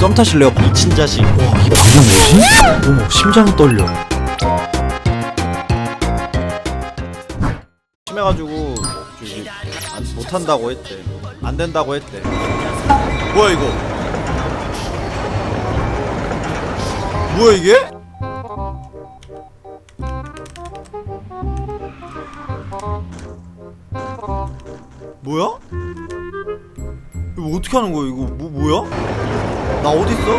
썸 타실래요? 미친 자식. 와, 이 방금 뭐지? 어머, 심장 떨려. 심해가지고 저기 안, 못한다고 했대. 안 된다고 했대. 뭐야 이거? 뭐야 이게? 뭐야? 이거 어떻게 하는 거야 이거 뭐 뭐야? 나 어디 있어?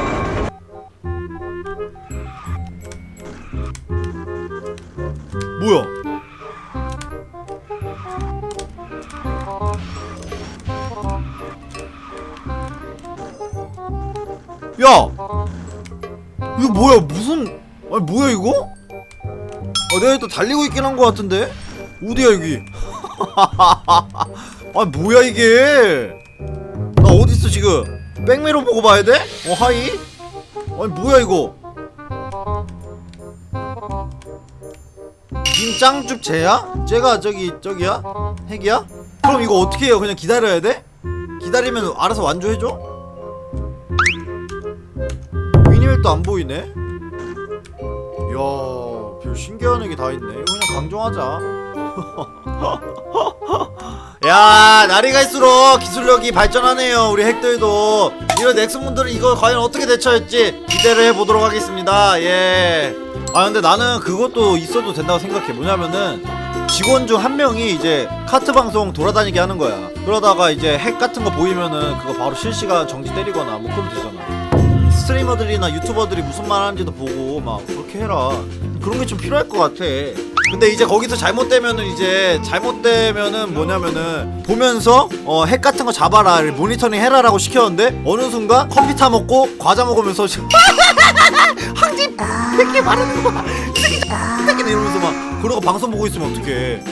뭐야? 야! 이거 뭐야 무슨 아니 뭐야 이거? 아 내가 또 달리고 있긴 한거 같은데? 어디야 여기? 아 뭐야 이게? 나 어디 있어 지금? 백미러 보고 봐야 돼? 어 하이? 아니 뭐야 이거? 김짱줍 쟤야? 쟤가 저기 저기야? 핵이야? 그럼 이거 어떻게 해요? 그냥 기다려야 돼? 기다리면 알아서 완주해줘? 미니맵도 안 보이네? 이야 별 신기한 얘기 다 있네 이거 그냥 강정하자 야 날이 갈수록 기술력이 발전하네요 우리 핵들도. 이런 넥슨분들은 이거 과연 어떻게 대처할지 기대를 해보도록 하겠습니다. 예아 근데 나는 그것도 있어도 된다고 생각해. 뭐냐면은 직원 중 한 명이 이제 카트 방송 돌아다니게 하는 거야. 그러다가 이제 핵 같은 거 보이면은 그거 바로 실시간 정지 때리거나 뭐 그러면 되잖아. 스트리머들이나 유튜버들이 무슨 말 하는지도 보고 막 그렇게 해라. 그런 게 좀 필요할 것 같아 근데 이제 거기서 잘못되면은 이제 잘못되면은 뭐냐면은 보면서 어, 핵 같은 거 잡아라 모니터링 해라라고 시켰는데 어느 순간 커피 타 먹고 과자 먹으면서 황집 새끼 말하는 거봐. 새끼 새끼 이러면서 막 그러고 방송 보고 있으면 어떡해.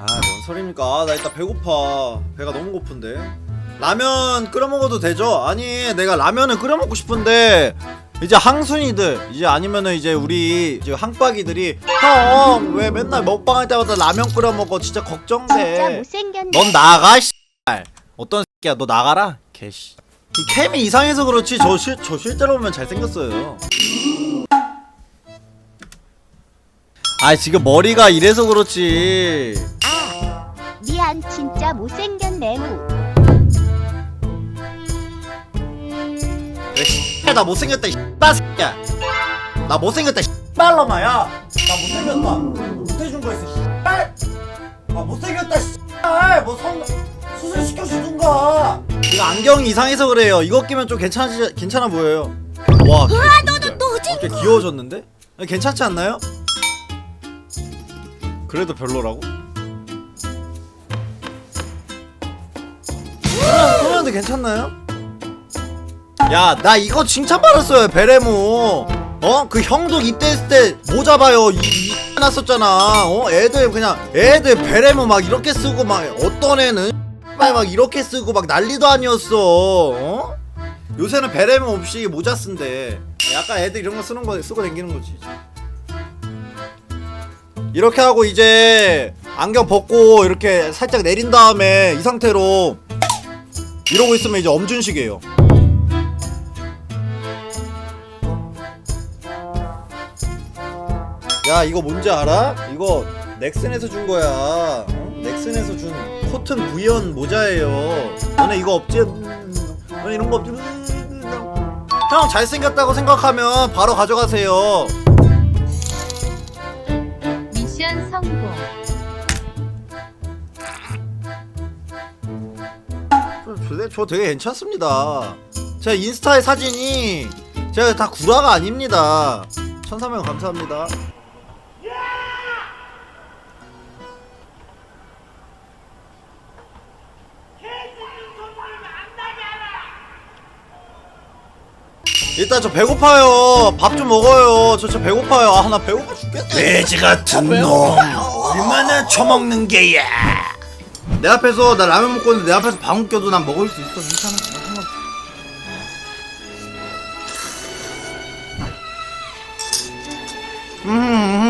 아뭔 소리입니까? 아, 나 일단 배고파. 배가 너무 고픈데. 라면 끓여 먹어도 되죠? 아니 내가 라면을 끓여 먹고 싶은데 이제 항순이들 이제 아니면은 이제 우리 이제 항박이들이 형 왜 맨날 먹방할 때마다 라면 끓여 먹어? 진짜 진짜 걱정돼. 못생겼네. 넌 나가 씨발 어떤 새끼야? 너 나가라 개씨. 이 캠이 이상해서 그렇지. 저, 실, 저 실제로 보면 잘생겼어요. 아 지금 머리가 이래서 그렇지. 아, 미안 진짜 못생겼네. 우. 그 래 씨발 나 못생겼다 이 씨발 새끼야. 나 못생겼다 이 씨발놈아 야나 못생겼다. 못해준 거 있어 씨발. 아 못생겼다 씨발. 뭐 성... 수술 시켜주든가 이거 안경이 이상해서 그래요. 이거 끼면 좀 괜찮지 괜찮아 보여요. 와 으아 너도 또 어째 귀여워졌는데? 아니, 괜찮지 않나요? 그래도 별로라고? 그냥 그런데 괜찮나요? 야, 나 이거 칭찬받았어요, 베레모. 어? 그 형도 입대했을 때 모자 봐요. 이, 이 났었잖아. 어? 애들 그냥 애들 베레모 막 이렇게 쓰고 막 어떤 애는 막, 막 이렇게 쓰고 막 난리도 아니었어. 어? 요새는 베레모 없이 모자 쓴대. 약간 애들 이런 거 쓰는 거 쓰고 다니는 거지. 이렇게 하고 이제 안경 벗고 이렇게 살짝 내린 다음에 이 상태로 이러고 있으면 이제 엄준식이에요. 야 이거 뭔지 알아? 이거 넥슨에서 준 거야 어? 넥슨에서 준 코튼 부연 모자예요 너네 이거 없지? 음, 너네 이런 거 없지? 음, 형 잘생겼다고 생각하면 바로 가져가세요 미션 성공. 저, 저, 저 되게 괜찮습니다 제 인스타의 사진이 제가 다 구라가 아닙니다 천사명 감사합니다 일단 저 배고파요. 밥 좀 먹어요. 저 진짜 배고파요. 아, 나 배고파 죽겠어. 돼지 같은 놈 얼마나 처먹는 게야 내 앞에서 나 라면 먹고 있는데 내 앞에서 방울 껴도 난 먹을 수 있어. 괜찮아. 나 상관- 음, 음,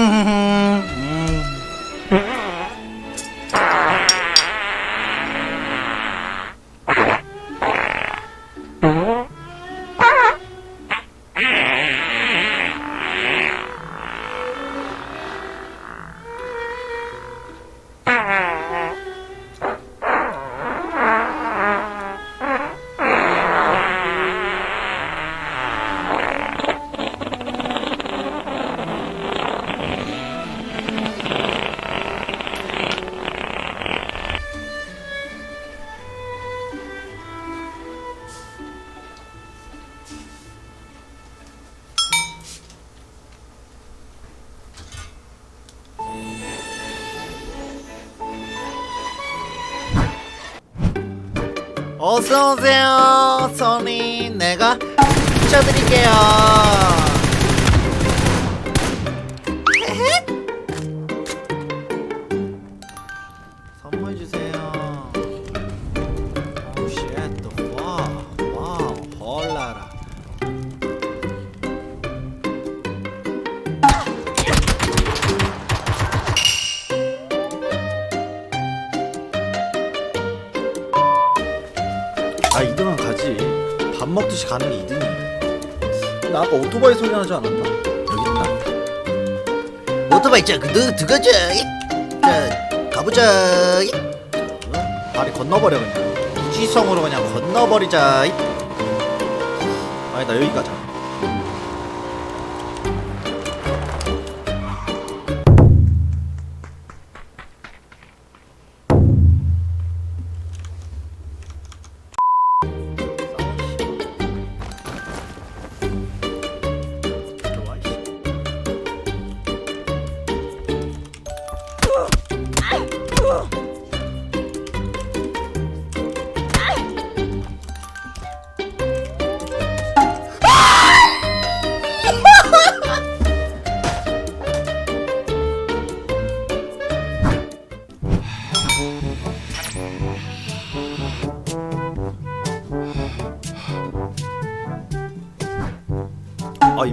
어서 오세요, 손님. 내가 쳐드릴게요. 먹듯이 가는 게 2등이야. 근데 아까 오토바이 소리 나지 않았나? 여기 있다. 오토바이 자 그, 들어가자 자 가보자 어? 다리 건너버려 그냥. 무지성으로 그냥 건너버리자 아니 나 여기 가자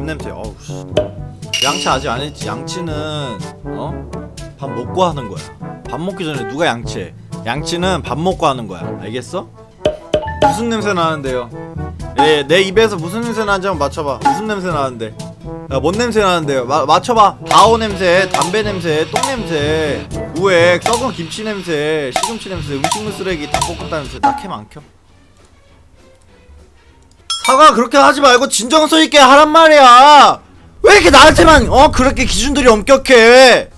아 입냄새. 어우 씨. 양치 아직 안 했지. 양치는 어? 밥 먹고 하는 거야. 밥 먹기 전에 누가 양치해? 양치는 밥 먹고 하는 거야. 알겠어? 무슨 냄새 나는데요? 예, 내 입에서 무슨 냄새 나는지 한번 맞춰봐. 무슨 냄새 나는데? 야, 뭔 냄새 나는데요? 마, 맞춰봐. 바오 냄새 담배 냄새 똥 냄새 우액 썩은 김치 냄새 시금치 냄새 음식물 쓰레기 닭볶음탕 냄새 나캠안 켜? 사과 그렇게 하지 말고 진정성 있게 하란 말이야. 왜 이렇게 나한테만 어 그렇게 기준들이 엄격해?